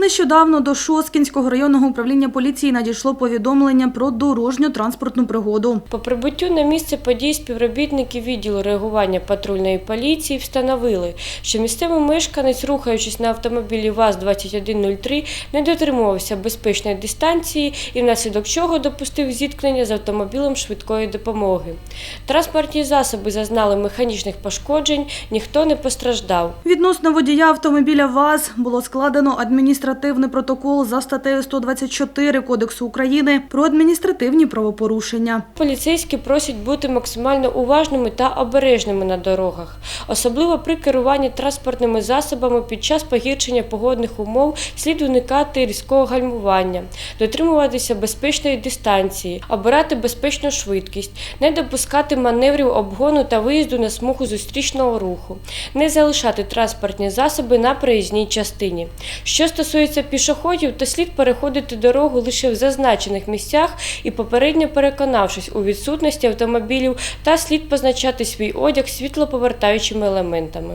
Нещодавно до Шоскінського районного управління поліції надійшло повідомлення про дорожньо-транспортну пригоду. По прибуттю на місце подій співробітники відділу реагування патрульної поліції встановили, що місцевий мешканець, рухаючись на автомобілі ВАЗ-2103, не дотримувався безпечної дистанції і внаслідок чого допустив зіткнення з автомобілем швидкої допомоги. Транспортні засоби зазнали механічних пошкоджень, ніхто не постраждав. Відносно водія автомобіля ВАЗ було складено адміністративний протокол за статтею 124 Кодексу України про адміністративні правопорушення. Поліцейські просять бути максимально уважними та обережними на дорогах, особливо при керуванні транспортними засобами під час погіршення погодних умов слід уникати різкого гальмування, дотримуватися безпечної дистанції, обирати безпечну швидкість, не допускати маневрів обгону та виїзду на смугу зустрічного руху, не залишати транспортні засоби на проїзній частині. Що стосується пішоходів, то слід переходити дорогу лише в зазначених місцях і попередньо переконавшись у відсутності автомобілів, та слід позначати свій одяг світлоповертаючими елементами.